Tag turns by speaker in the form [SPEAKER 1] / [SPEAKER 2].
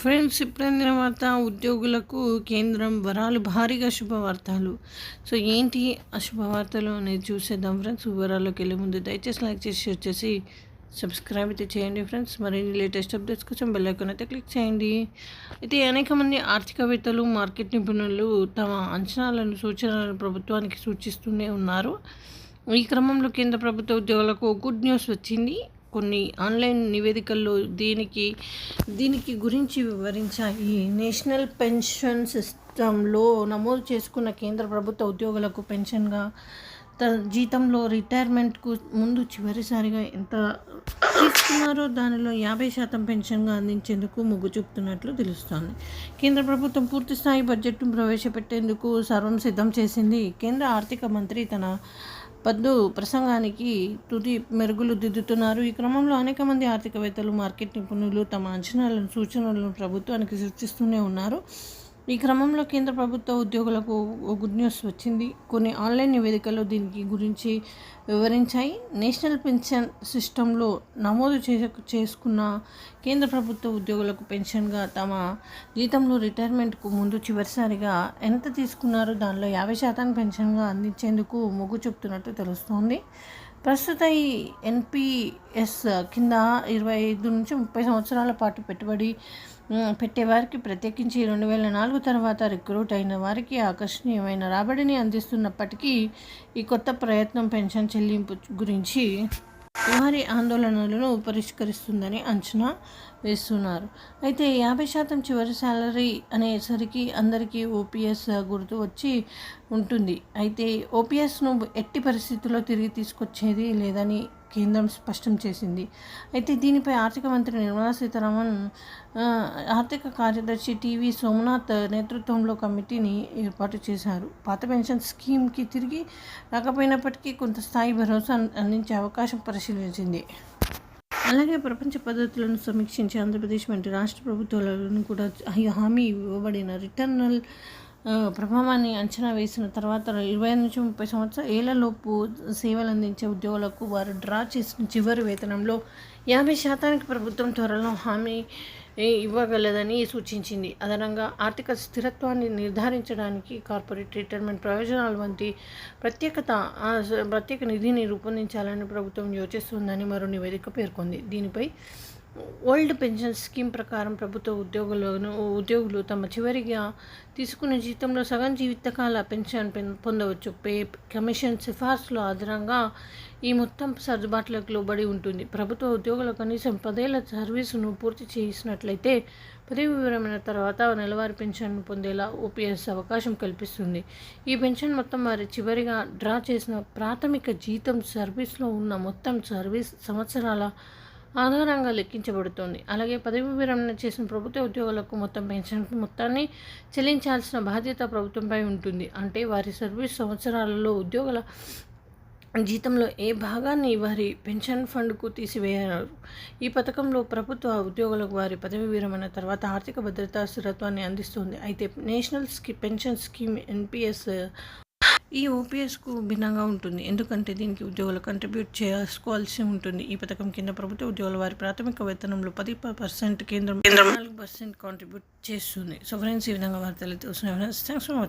[SPEAKER 1] Friends ఇప్పుడైన వార్త ఉద్యోగులకు కేంద్రం వరాలు భారీగా శుభవార్తలు. సో ఏంటి ఆ శుభవార్తలు అనేది చూసేద్దాం ఫ్రెండ్స్. వివరాల్లోకి వెళ్ళే ముందు దయచేసి లైక్ చేసి షేర్ చేసి సబ్స్క్రైబ్ అయితే చేయండి ఫ్రెండ్స్. మరిన్ని లేటెస్ట్ అప్డేట్స్ కోసం బెల్ ఐకాన్ అయితే క్లిక్ చేయండి. అయితే అనేక మంది ఆర్థికవేత్తలు మార్కెట్ నిపుణులు తమ అంచనాలను సూచనలను ప్రభుత్వానికి సూచిస్తూనే ఉన్నారు. ఈ క్రమంలో కేంద్ర ప్రభుత్వ ఉద్యోగులకు గుడ్ న్యూస్ వచ్చింది. కొన్ని ఆన్లైన్ నివేదికల్లో దీనికి దీనికి గురించి వివరించాయి. నేషనల్ పెన్షన్ సిస్టంలో నమోదు చేసుకున్న కేంద్ర ప్రభుత్వ ఉద్యోగులకు పెన్షన్గా తన జీతంలో రిటైర్మెంట్కు ముందు చివరిసారిగా ఎంత తీసుకున్నారో దానిలో యాభై శాతం పెన్షన్గా అందించేందుకు మొగ్గు చూపుతున్నట్లు తెలుస్తోంది. కేంద్ర ప్రభుత్వం పూర్తిస్థాయి బడ్జెట్ను ప్రవేశపెట్టేందుకు సర్వం సిద్ధం చేసింది. కేంద్ర ఆర్థిక మంత్రి తన పద్దు ప్రసంగానికి తుది మెరుగులు దిద్దుతున్నారు. ఈ క్రమంలో అనేక మంది ఆర్థికవేత్తలు మార్కెట్ నిపుణులు తమ అంచనాలను సూచనలను ప్రభుత్వానికి సృష్టిస్తూనే ఉన్నారు. ఈ క్రమంలో కేంద్ర ప్రభుత్వ ఉద్యోగులకు గుడ్ న్యూస్ వచ్చింది. కొన్ని ఆన్లైన్ నివేదికలు దీనికి గురించి వివరించాయి. నేషనల్ పెన్షన్ సిస్టంలో నమోదు చే చేసుకున్న కేంద్ర ప్రభుత్వ ఉద్యోగులకు పెన్షన్గా తమ జీతంలో రిటైర్మెంట్కు ముందు చివరిసారిగా ఎంత తీసుకున్నారో? దానిలో యాభై శాతం పెన్షన్గా అందించేందుకు మొగ్గు చూపుతున్నట్టు తెలుస్తోంది. ప్రస్తుత ఈ ఎన్పిఎస్ కింద ఇరవై ఐదు నుంచి ముప్పై సంవత్సరాల పాటు పెట్టుబడి పెట్టేవారికి ప్రత్యేకించి రెండు వేల నాలుగు తర్వాత రిక్రూట్ అయిన వారికి ఆకర్షణీయమైన రాబడిని అందిస్తున్నప్పటికీ ఈ కొత్త ప్రయత్నం పెన్షన్ చెల్లింపు గురించి వారి ఆందోళనలను పరిష్కరిస్తుందని అంచనా వేస్తున్నారు. అయితే యాభై శాతం చివరి శాలరీ అనేసరికి అందరికీ ఓపీఎస్ గుర్తు వచ్చి ఉంటుంది. అయితే ఓపీఎస్ను ఎట్టి పరిస్థితుల్లో తిరిగి తీసుకొచ్చేది లేదని కేంద్రం స్పష్టం చేసింది. అయితే దీనిపై ఆర్థిక మంత్రి నిర్మలా సీతారామన్ ఆర్థిక కార్యదర్శి టీవీ సోమనాథ్ నేతృత్వంలో కమిటీని ఏర్పాటు చేశారు. పాత పెన్షన్ స్కీమ్కి తిరిగి రాకపోయినప్పటికీ కొంత స్థాయి భరోసా అందించే అవకాశం పరిశీలించింది. అలాగే ప్రపంచ పద్ధతులను సమీక్షించి ఆంధ్రప్రదేశ్ వంటి రాష్ట్ర ప్రభుత్వాలను కూడా హామీ ఇవ్వబడిన రిటర్నల్ ప్రభావాన్ని అంచనా వేసిన తర్వాత ఇరవై నుంచి ముప్పై సంవత్సరాల ఏళ్ళలోపు సేవలు అందించే ఉద్యోగులకు వారు డ్రా చేసిన చివరి వేతనంలో యాభై శాతానికి ప్రభుత్వం త్వరలో హామీ ఇవ్వగలదని సూచించింది. అదనంగా ఆర్థిక స్థిరత్వాన్ని నిర్ధారించడానికి కార్పొరేట్ రిటైర్మెంట్ ప్రయోజనాలు వంటి ప్రత్యేకత ప్రత్యేక నిధిని రూపొందించాలని ప్రభుత్వం యోచిస్తుందని మరో నివేదిక పేర్కొంది. దీనిపై ఓల్డ్ పెన్షన్ స్కీమ్ ప్రకారం ప్రభుత్వ ఉద్యోగులను ఉద్యోగులు తమ చివరిగా తీసుకున్న జీతంలో సగం జీవితకాల పెన్షన్ పొందవచ్చు. పే కమిషన్ సిఫార్సుల ఆధారంగా ఈ మొత్తం సర్దుబాట్లకు లోబడి ఉంటుంది. ప్రభుత్వ ఉద్యోగులు కనీసం పదేళ్ళ సర్వీసును పూర్తి చేసినట్లయితే పదవి వివరమైన తర్వాత నెలవారీ పెన్షన్ పొందేలా ఓపీఎస్ అవకాశం కల్పిస్తుంది. ఈ పెన్షన్ మొత్తం వారి చివరిగా డ్రా చేసిన ప్రాథమిక జీతం సర్వీస్లో ఉన్న మొత్తం సర్వీస్ సంవత్సరాల ఆధారంగా లెక్కించబడుతోంది. అలాగే పదవి విరమణ చేసిన ప్రభుత్వ ఉద్యోగులకు మొత్తం పెన్షన్ మొత్తాన్ని చెల్లించాల్సిన బాధ్యత ప్రభుత్వంపై ఉంటుంది. అంటే వారి సర్వీస్ సంవత్సరాలలో ఉద్యోగుల జీతంలో ఏ భాగాన్ని వారి పెన్షన్ ఫండ్కు తీసివేయారు? ఈ పథకంలో ప్రభుత్వ ఉద్యోగులకు వారి పదవి విరమణ తర్వాత ఆర్థిక భద్రతా స్థిరత్వాన్ని అందిస్తుంది. అయితే నేషనల్ స్కీ పెన్షన్ స్కీమ్ ఎన్పిఎస్ ఈ ఓపీఎస్కు భిన్నంగా ఉంటుంది. ఎందుకంటే దీనికి ఉద్యోగులు కంట్రిబ్యూట్ చేసుకోవాల్సి ఉంటుంది. ఈ పథకం కింద ప్రభుత్వ ఉద్యోగుల వారి ప్రాథమిక వేతనంలో పది పర్సెంట్ కేంద్రం నాలుగు పర్సెంట్ కాంట్రిబ్యూట్ చేస్తుంది. సో ఫ్రెండ్స్ ఈ విధంగా వార్తలు ఫర్